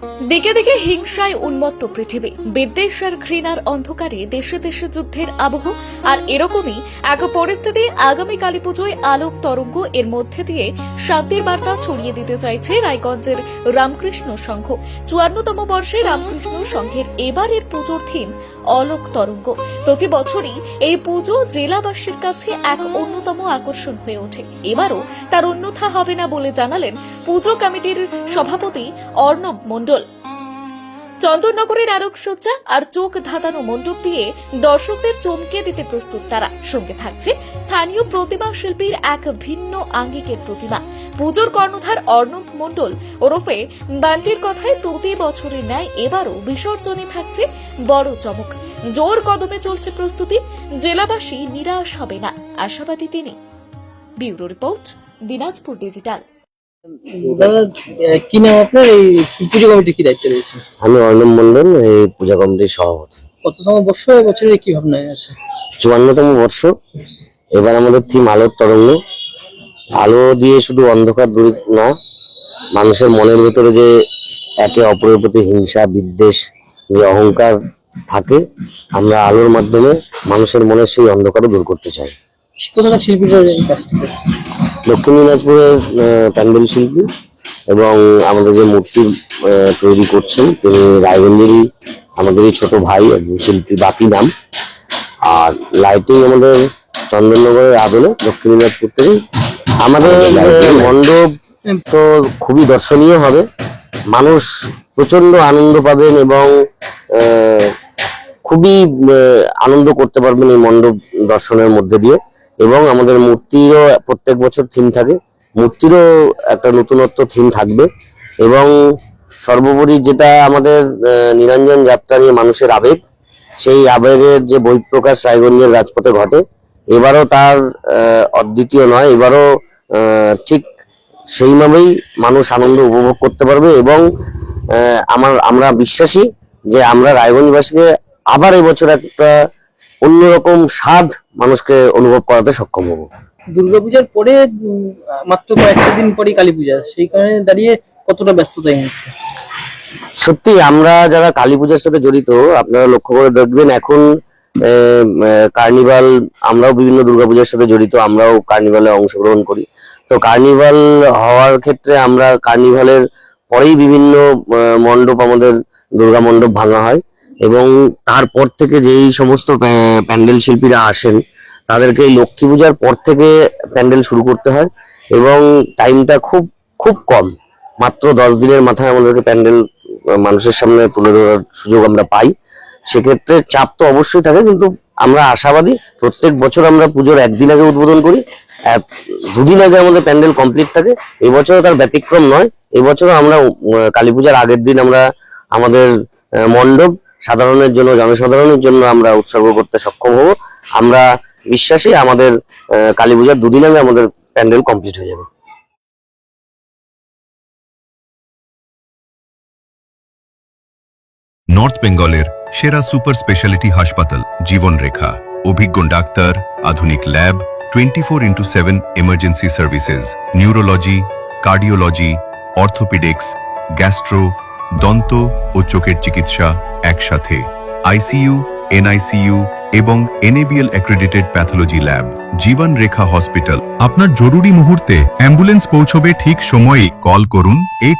Bye. দিকে দিকে হিংসায় উন্মত্ত পৃথিবী। বিদ্বেষ আর ঘৃণার অন্ধকারে দেশে দেশে যুদ্ধের আবহ, আর এরকমই এক পরিস্থিতি আগামী কালী পুজোয় আলোক তরঙ্গ এর মধ্যে দিয়ে শান্তির বার্তা ছড়িয়ে দিতে চাইছে রায়গঞ্জের রামকৃষ্ণ সংঘ। চুয়ান্নতম বর্ষে রামকৃষ্ণ সংঘের এবারের পুজোর থিম, অলোক তরঙ্গ। প্রতি বছরই এই পুজো জেলাবাসীর কাছে এক অন্যতম আকর্ষণ হয়ে ওঠে। এবারও তার অন্যথা হবে না বলে জানালেন পুজো কমিটির সভাপতি অর্ণব মণ্ডল। চন্দননগরের আলোকসজ্জা আর চোখ ধাঁধানো মণ্ডপ দিয়ে দর্শকদের চমকে দিতে প্রস্তুত তারা। সঙ্গে থাকছে স্থানীয় প্রতিমা শিল্পীর এক ভিন্ন আঙ্গিকের প্রতিমা। পুজোর কর্ণধার অর্ণব মণ্ডল ওরফে বান্টির কথায় প্রতি বছরের ন্যায় এবারও বিসর্জনে থাকছে বড় চমক। জোর কদমে চলছে প্রস্তুতি, জেলাবাসী নিরাশ হবে না। আশাবাদী তিনি। Bureau report, Dinajpur digital. দাদা কি নাম আপনার? এই পুজো কমিটি কি দায়িত্ব রয়েছে? আমি অর্ণব মন্ডল এই পূজা কমিটির সভাপতি। কততম বর্ষ বছরের কি ভাবনা আছে? চুয়ান্নতম বর্ষ। এবার আমাদের থিম আলোর তরঙ্গ। আলো দিয়ে শুধু অন্ধকার দূর না মানুষের মনের ভেতরে যে একে অপরের প্রতি হিংসা বিদ্বেষ যে অহংকার থাকে আমরা আলোর মাধ্যমে মানুষের মনে সেই অন্ধকারও দূর করতে চাই। কোথাকার শিল্পীরা এই কাজটা? দক্ষিণ দিনাজপুরের আহ, প্যান্ডেল শিল্পী এবং আমাদের যে মূর্তি আহ, তৈরি করছেন তিনি রায়গঞ্জেরই আমাদেরই ছোট ভাই একজন শিল্পী বাপি নাম। আর লাইটিং আমাদের চন্দননগরের আদলে দক্ষিণ দিনাজপুর থেকে। আমাদের মণ্ডপ তো খুবই দর্শনীয় হবে। মানুষ প্রচণ্ড আনন্দ পাবেন এবং আহ, খুবই আহ, আনন্দ করতে পারবেন এই মণ্ডপ দর্শনের মধ্যে দিয়ে। এবং আমাদের মূর্তিরও প্রত্যেক বছর থিম থাকে। মূর্তিরও একটা নতুনত্ব থিম থাকবে এবং সর্বোপরি যেটা আমাদের নিরঞ্জন যাত্রা নিয়ে মানুষের আবেগ, সেই আবেগের যে বহিঃপ্রকাশ রায়গঞ্জের রাজপথে ঘটে, এবারও তার অদ্বিতীয় নয়, এবারও ঠিক সেইভাবেই মানুষ আনন্দ উপভোগ করতে পারবে এবং আমার, আমরা বিশ্বাসী যে আমরা রায়গঞ্জবাসীকে আবার এবছর একটা অন্যরকম স্বাদ মানুষকে অনুভব করাতে সক্ষম হব। দুর্গাপূজার পরে মাত্র কয়েকটা দিন পরেই কালী পূজা। সেই কারণে দাঁড়িয়ে কতটা ব্যস্ততা এই মুহূর্তে? সত্যি আমরা যারা কালী পূজার সাথে জড়িত আপনারা লক্ষ্য করে দেখবেন এখন কার্নিভাল আমরাও বিভিন্ন দুর্গাপূজার সাথে জড়িত আমরাও কার্নিভালে অংশগ্রহণ করি। তো কার্নিভাল হওয়ার ক্ষেত্রে আমরা কার্নিভালের পরেই বিভিন্ন মণ্ডপ আমাদের দুর্গা মণ্ডপ ভাঙা হয়। এবং তারপর থেকে যেই সমস্ত প্যান্ডেল শিল্পীরা আসেন, তাদেরকে এই লক্ষ্মী পূজার পর থেকে প্যান্ডেল শুরু করতে হয় এবং টাইমটা খুব খুব কম। মাত্র দশ দিনের মাথায় আমাদেরকে প্যান্ডেল মানুষের সামনে তুলে ধরার সুযোগ আমরা পাই। সেক্ষেত্রে চাপ তো অবশ্যই থাকে, কিন্তু আমরা আশাবাদী প্রত্যেক বছর আমরা পুজোর একদিন আগে উদ্বোধন করি দুদিন আগে আমাদের প্যান্ডেল কমপ্লিট থাকে। এবছরও তার ব্যতিক্রম নয়, এবছরও আমরা কালী পূজার আগের দিন আমরা আমাদের মণ্ডপ সাধারণের জন্য, জনসাধারণের জন্য আমরা উৎসর্গ করতে সক্ষম হব। আমরা বিশ্বাসী, আমাদের কালী পূজার দুদিন আগে আমাদের প্যান্ডেল কমপ্লিট হয়ে যাবে। নর্থ বেঙ্গলের সেরা সুপার স্পেশালিটি হাসপাতাল, জীবনরেখা। অভিজ্ঞ ডাক্তার, আধুনিক lab, twenty four into seven emergency services neurology cardiology orthopaedics gastro দন্ত ও চোখের চিকিৎসা একসাথে, আইসিইউ, এনআইসিইউ এবং NABL accredited pathology lab, Jiban Rekha hospital. আপনার জরুরি মুহূর্তে অ্যাম্বুলেন্স পৌঁছবে ঠিক সময়ে কল করুন, এইট